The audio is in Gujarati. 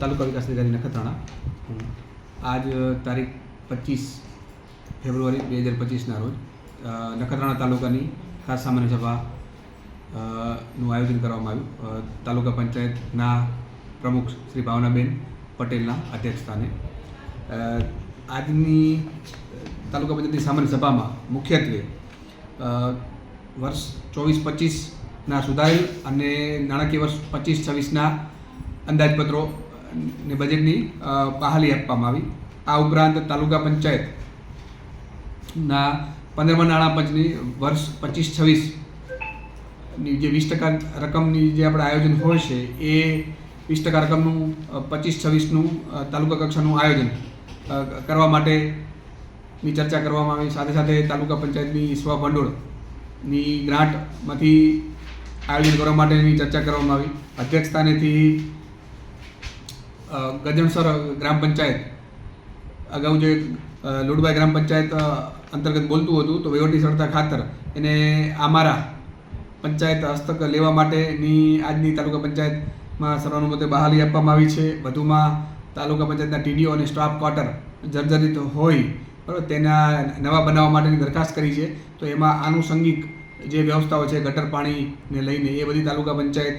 તાલુકા વિકાસ અધિકારી નખત્રાણા. આજ તારીખ પચીસ ફેબ્રુઆરી બે હજાર પચીસના રોજ નખત્રાણા તાલુકાની ખાસ સામાન્ય સભા નું આયોજન કરવામાં આવ્યું. તાલુકા પંચાયતના પ્રમુખ શ્રી ભાવનાબેન પટેલના અધ્યક્ષસ્થાને આજની તાલુકા પંચાયતની સામાન્ય સભામાં મુખ્યત્વે વર્ષ ચોવીસ પચીસના સુધારેલ અને નાણાકીય વર્ષ પચીસ છવ્વીસના અંદાજપત્રો ને બજેટની બહાલી આપવામાં આવી. આ ઉપરાંત તાલુકા પંચાયતના પંદરમા નાણાં પંચની વર્ષ પચીસ છવ્વીસની જે વીસ ટકા રકમની જે આપણે આયોજન હોય છે, એ વીસ ટકા રકમનું પચીસ છવ્વીસનું તાલુકા કક્ષાનું આયોજન કરવા માટેની ચર્ચા કરવામાં આવી. સાથે સાથે તાલુકા પંચાયતની સ્વભંડોળની ગ્રાન્ટમાંથી આયોજન કરવા માટેની ચર્ચા કરવામાં આવી. અધ્યક્ષ સ્થાનેથી ગજણસર ગ્રામ પંચાયત. અગાઉ જે લુડબાઈ ગ્રામ પંચાયત અંતર્ગત બોલતું હતું, તો વહીવટી સરળતા ખાતર એને અમારા પંચાયત હસ્તક લેવા માટેની આજની તાલુકા પંચાયતમાં સર્વાનુમતે બહાલી આપવામાં આવી છે. વધુમાં તાલુકા પંચાયતના ટીડીઓ અને સ્ટાફ ક્વાર્ટર જર્જરિત હોય બરાબર તેના નવા બનાવવા માટેની દરખાસ્ત કરી છે. તો એમાં આનુષંગિક જે વ્યવસ્થાઓ છે, ગટર પાણીને લઈને એ બધી તાલુકા પંચાયત